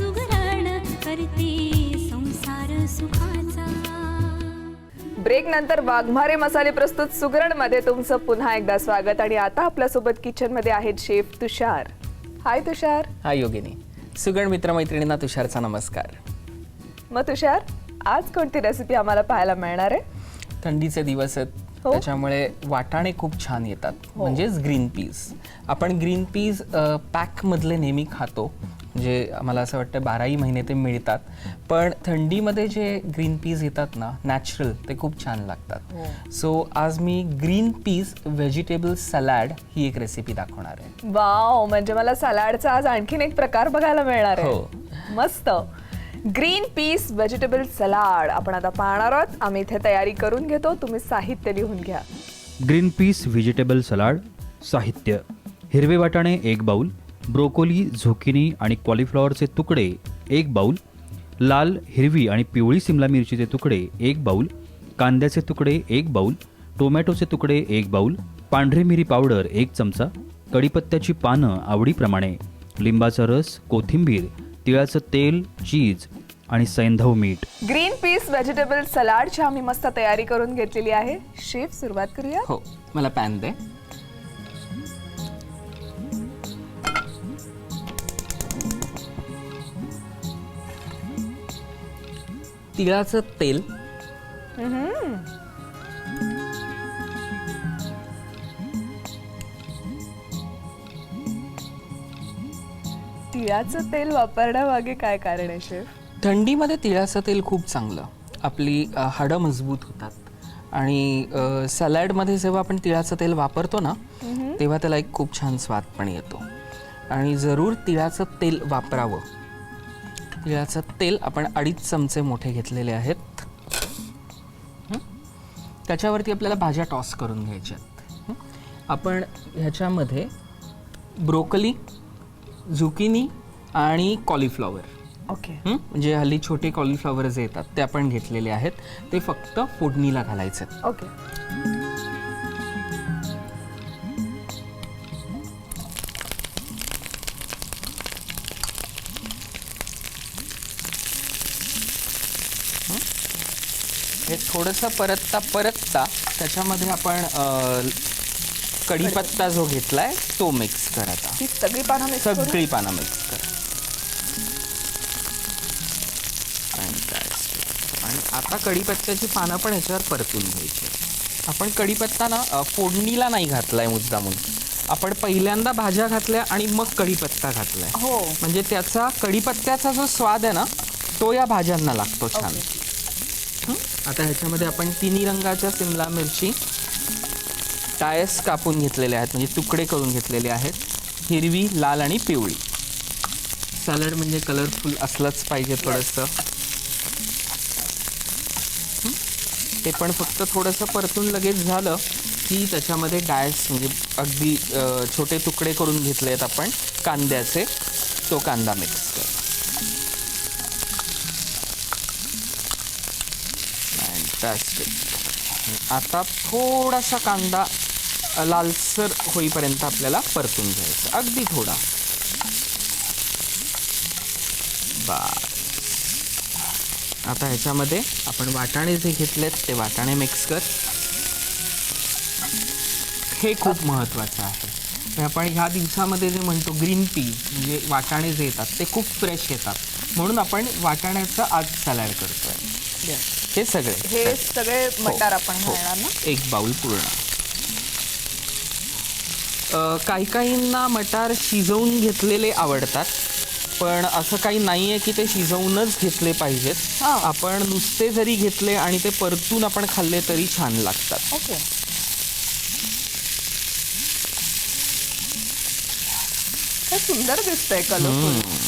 सुगरण करते संसार सुखाचा. ब्रेक नंतर वाघमारे मसाले प्रस्तुत सुगरणमध्ये तुमचं पुन्हा एकदा स्वागत आणि आता आपल्यासोबत किचनमध्ये आहेत शेफ तुषार. हाय तुषार. हा योगिनी. सुगण मित्रमैत्रिणींना तुषारचा नमस्कार. मग तुषार आज कोणती रेसिपी आम्हाला पाहायला मिळणार आहे? थंडीचे दिवस आहेत. हो. त्याच्यामुळे वाटाणे खूप छान येतात. म्हणजेच ग्रीन पीस आपण ग्रीन पीस पॅकमधले नेहमी खातो. म्हणजे आम्हाला असं वाटतं बाराही महिने ते मिळतात. पण थंडीमध्ये जे ग्रीन पीस येतात ना नॅचरल ते खूप छान लागतात. सो आज मी ग्रीन पीस व्हेजिटेबल सलॅड ही एक रेसिपी दाखवणार आहे. वाव म्हणजे मला सलाडचा आज आणखीन एक प्रकार बघायला मिळणार हो. आहे मस्त. ग्रीन पीस व्हेजिटेबल सलाड आपण आता पाहणार आहोत. आम्ही इथे तयारी करून घेतो. तुम्ही साहित्य लिहून घ्या. ग्रीन पीस व्हेजिटेबल सलाड साहित्य. हिरवे वाटाणे एक बाऊल ब्रोकोली झुकिनी आणि कॉलीफ्लॉवरचे तुकडे एक बाऊल. लाल हिरवी आणि पिवळी सिमला मिरचीचे तुकडे एक बाऊल. कांद्याचे तुकडे एक बाऊल. टोमॅटोचे तुकडे एक बाऊल. पांढरी मिरी पावडर एक चमचा. कढीपत्त्याची पानं आवडीप्रमाणे. लिंबाचा रस कोथिंबीर तिळाचं तेल चीज आणि सैंधव मीठ. ग्रीन पीस व्हेजिटेबल सलाडची आम्ही मस्त तयारी करून घेतलेली आहे. शेफ सुरुवात करूया. हो मला पॅन दे. तिळाचं तेल. तिळाचं तेल वापरण्यामागे काय कारण आहे शेफ? थंडीमध्ये तिळाचं तेल खूप चांगलं. आपली अ, हाडं मजबूत होतात. आणि अ, सॅलॅडमध्ये जेव्हा आपण तिळाचं तेल वापरतो ना तेव्हा त्याला एक खूप छान स्वाद पण येतो. आणि जरूर तिळाचं तेल वापरावं. तिळाचं तेल आपण अडीच चमचे मोठे घेतलेले आहेत? त्याच्यावरती आपल्याला भाज्या टॉस करून घ्यायच्या? आपण ह्याच्यामध्ये ब्रोकली झुकिनी आणि कॉलीफ्लॉवर ओके? म्हणजे हल्ली छोटे कॉलीफ्लॉवर जे येतात ते आपण घेतलेले आहेत ते फक्त फोडणीला घालायचे. ओके हे थोडंसं परतता परतता त्याच्यामध्ये आपण अ, कढीपत्ता जो घेतलाय तो मिक्स कर आता. ही सगळी पानं mix? सगळी पानं मिक्स कर. Fantastic. आणि आता कढीपत्त्याची पानं पण ह्याच्यावर परतून घ्यायची आपण कढीपत्ता ना अ, फोडणीला नाही घातलाय मुद्दामून. आपण पहिल्यांदा भाज्या घातल्या आणि मग कढीपत्ता घातलाय. हो. म्हणजे त्याचा कढीपत्त्याचा जो स्वाद आहे ना तो या भाज्यांना लागतो छान. हं? आता ह्याच्यामध्ये आपण तिन्ही रंगाच्या सिमला मिरची टायस कापून घेतलेले आहेत म्हणजे तुकडे करून घेतलेले आहेत. हिरवी लाल आणि पिवळी. सॅलड म्हणजे कलरफुल असलंच पाहिजे थोडंसं? ते पण फक्त थोडंसं परतून लगेच झालं की त्याच्यामध्ये डायस म्हणजे अगदी छोटे तुकडे करून घेतले आहेत आपण कांद्याचे. तो कांदा मिक्स कर. फॅन्टॅस्टिक आता थोडासा कांदा लालसर होईपर्यंत आपल्याला परतून घ्यायचा. अगदी थोडा. बा आता ह्याच्यामध्ये आपण वाटाणे जे घेतलेत ते वाटाणे मिक्स कर. हे खूप महत्त्वाचं आहे. आपण ह्या दिवसामध्ये जे म्हणतो ग्रीन पी म्हणजे वाटाणे जे येतात ते खूप फ्रेश येतात. म्हणून आपण वाटाण्याचं आज करतो आहे हे सगळे. हे सगळे मटार आपण हो. घालणार ना? एक बाउल पूर्ण. काही काहींना मटार शिजवून घेतलेले आवडतात पण असं काही नाही आहे की ते शिजवूनच घेतले पाहिजेत. हा. आपण नुसते जरी घेतले आणि ते परतून आपण खाल्ले तरी छान लागतात. ओके. हे सुंदर दिसतंय कलरफुल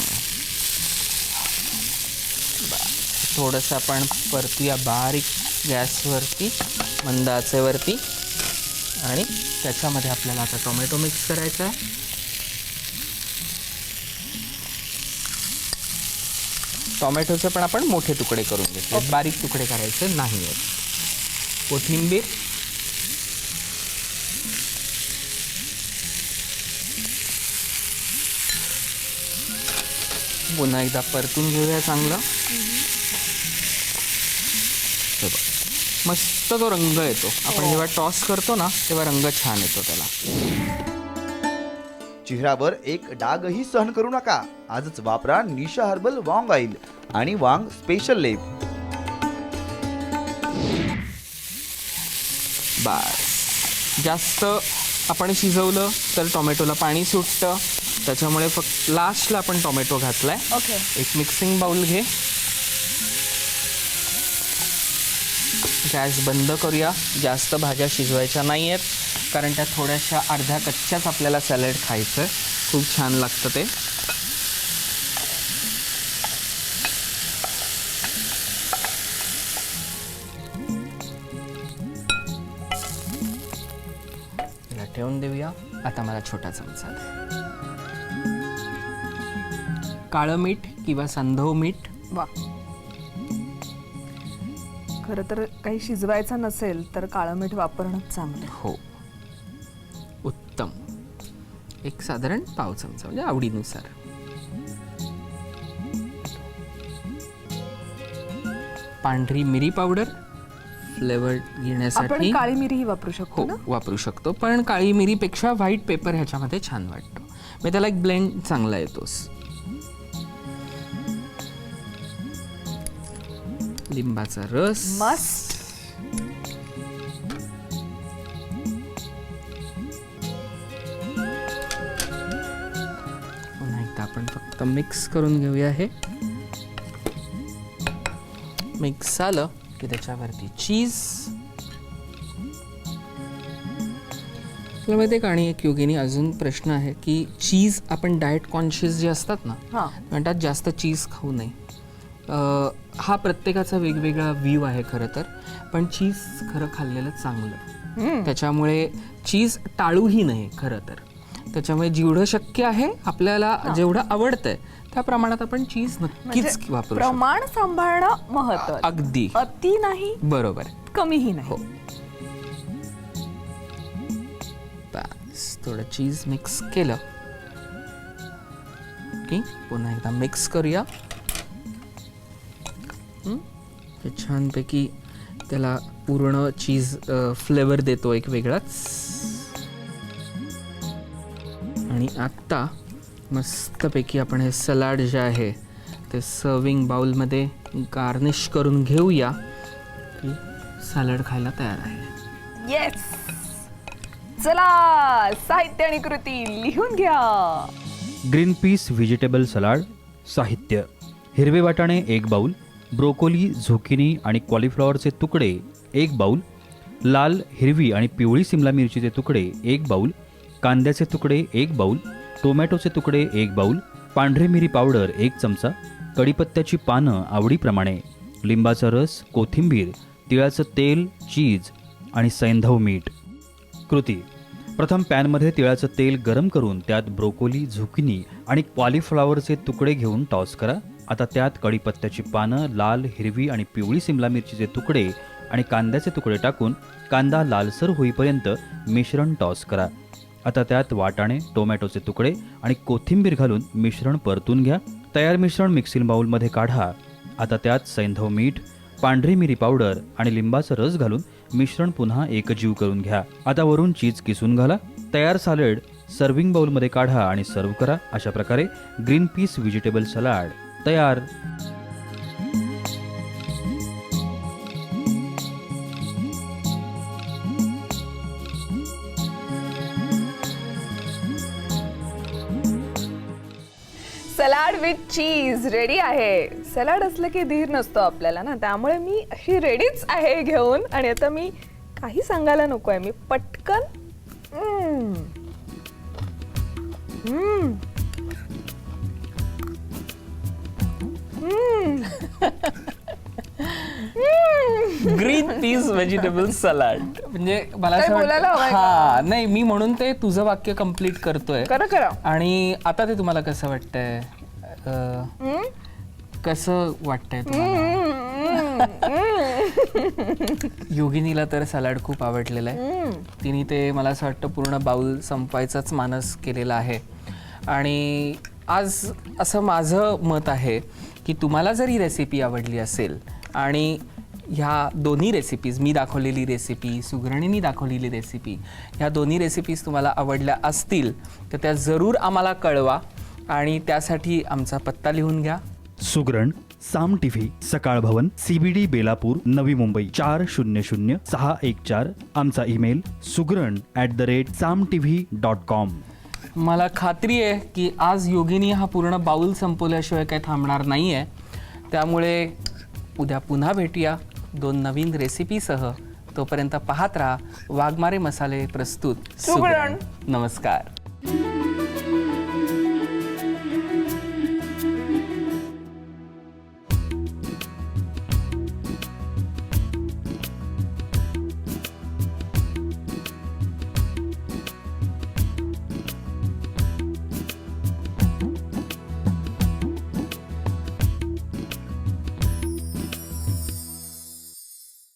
थोडंसं आपण परतूया बारीक गॅसवरती मंद आचेवरती आणि त्याच्यामध्ये आपल्याला आता टोमॅटो मिक्स करायचा आहे. टोमॅटोचे पण आपण मोठे तुकडे करून घेतले. बारीक तुकडे करायचे नाही आहेत कोथिंबीर. पुन्हा एकदा परतून घेऊया चांगलं हे बघ. मस्त तो रंग येतो. आपण जेव्हा टॉस करतो ना तेव्हा रंग छान येतो त्याला. चेहऱ्यावर एक डागही सहन करू नका. आजच वापरा निशा हर्बल वांग ऑइल आणि वांग स्पेशल लेप. बस. जास्त आपण शिजवलं तर टोमॅटोला पाणी सुटतं. त्याच्यामुळे फक्त लास्टला आपण टोमॅटो घातलाय. ओके एक मिक्सिंग बाउल घे. गॅस बंद करूया. जास्त भाज्या शिजवायच्या नाही आहेत कारण त्या थोड्याशा अर्ध्या कच्च्याच आपल्याला सॅलड खायचं खूप छान लागतं ते. ठेवून देऊया. आता मला छोटा चमचा काळं मीठ किंवा संधव मीठ. वा. खरं तर काही शिजवायचं नसेल तर काळं मीठ वापरणंच चांगलं. हो. उत्तम. एक साधारण पाव चमचा म्हणजे आवडीनुसार. पांढरी मिरी पावडर फ्लेवर आपण घेण्यासाठी काळी मिरीही वापरू शकतो हो ना? वापरू शकतो. पण काळी मिरीपेक्षा व्हाईट पेपर ह्याच्यामध्ये छान वाटतो. मग त्याला एक ब्लेंड चांगला येतोस. लिंबाचा रस. मस्त. पुन्हा एकदा आपण फक्त मिक्स करून घेऊया हे. मिक्स झालं की त्याच्यावरती चीज तुला माहिती का आणि एक योगिनी अजून प्रश्न आहे की चीज आपण डाएट कॉन्शियस जे असतात ना म्हणतात जास्त चीज खाऊ नये. हा प्रत्येकाचा वेगवेगळा व्ह्यू आहे खरं तर पण चीज खरं खाल्लेलं चांगलं. त्याच्यामुळे चीज टाळूही नये खरं तर. त्याच्यामुळे जेवढं शक्य आहे आपल्याला जेवढं आवडतंय त्या प्रमाणात आपण चीज नक्कीच वापरू म्हणजे प्रमाण सांभाळणं महत्वाचं अगदी. अति नाही बरोबर. कमीही नाही. हो. थोडं चीज मिक्स केलं. की पुन्हा एकदा मिक्स करूया. छानपैकी त्याला पूर्ण चीज फ्लेवर देतो एक वेगळाच. आणि आत्ता मस्तपैकी आपण हे सलाड जे आहे ते सर्विंग बाउलमध्ये गार्निश करून घेऊया. की सॅलड खायला तयार आहे. येस चला साहित्य आणि कृती लिहून घ्या. ग्रीन पीस व्हेजिटेबल सलाड साहित्य. हिरवे वाटाणे एक बाऊल ब्रोकोली झुकिनी आणि कॉलीफ्लॉवरचे तुकडे एक बाऊल. लाल हिरवी आणि पिवळी सिमला मिरचीचे तुकडे एक बाऊल. कांद्याचे तुकडे एक बाऊल. टोमॅटोचे तुकडे एक बाऊल. पांढरे मिरी पावडर एक चमचा. कढीपत्त्याची पानं आवडीप्रमाणे. लिंबाचा रस कोथिंबीर तिळाचं तेल चीज आणि सैंधव मीठ. कृती. प्रथम पॅनमध्ये तिळाचं तेल गरम करून त्यात ब्रोकोली झुकिनी आणि कॉलीफ्लॉवरचे तुकडे घेऊन टॉस करा. आता त्यात कढीपत्त्याची पानं लाल हिरवी आणि पिवळी सिमला मिरचीचे तुकडे आणि कांद्याचे तुकडे टाकून कांदा लालसर होईपर्यंत मिश्रण टॉस करा. आता त्यात वाटाणे टोमॅटोचे तुकडे आणि कोथिंबीर घालून मिश्रण परतून घ्या. तयार मिश्रण मिक्सिंग बाऊलमध्ये काढा. आता त्यात सैंधव मीठ पांढरी मिरी पावडर आणि लिंबाचा रस घालून मिश्रण पुन्हा एकजीव करून घ्या. आता वरून चीज किसून घाला. तयार सॅलड सर्विंग बाऊलमध्ये काढा आणि सर्व करा. अशा प्रकारे ग्रीन पीस व्हेजिटेबल सलाड. तयार. सलाड विथ चीज रेडी आहे. सलाड असलं की धीर नसतो आपल्याला ना. त्यामुळे मी अशी रेडीच आहे घेऊन. आणि आता मी काही सांगायला नको आहे मी पटकन हम्म. हम्म. ग्रीन पीस व्हेजिटेबल सलाड म्हणजे मला असं बोलायला वाटतं हवंय? का? हा नाही मी म्हणून ते तुझं वाक्य कंप्लीट करतोय. करा करा. आणि आता ते तुम्हाला कसं वाटतंय? अं, हम्म. कसं वाटतंय तुम्हाला? योगिनीला तर सलाड खूप आवडलेलं आहे. तिने ते मला असं वाटतं पूर्ण बाउल संपवायचाच मानस केलेला आहे. आणि आज असं माझं मत आहे की तुम्हाला जर ही रेसिपी आवडली असेल आणि ह्या दोन्ही रेसिपीज मी दाखवलेली रेसिपी सुगरणींनी दाखवलेली रेसिपी ह्या दोन्ही रेसिपीज तुम्हाला आवडल्या असतील तर त्या जरूर आम्हाला कळवा आणि त्यासाठी आमचा पत्ता लिहून घ्या. सुगरण साम टीव्ही सकाळ भवन सीबीडी बेलापूर नवी मुंबई चार शून्य शून्य सहा एक चार आमचा email Sugaran at the rate Saam TV dot com मला खात्री आहे की आज योगिनी हा पूर्ण बाऊल संपवल्याशिवाय काही थांबणार नाही आहे त्यामुळे उद्या पुन्हा भेटूया दोन नवीन रेसिपीसह. तोपर्यंत पाहत राहा वाघमारे मसाले प्रस्तुत. सुगरण. नमस्कार.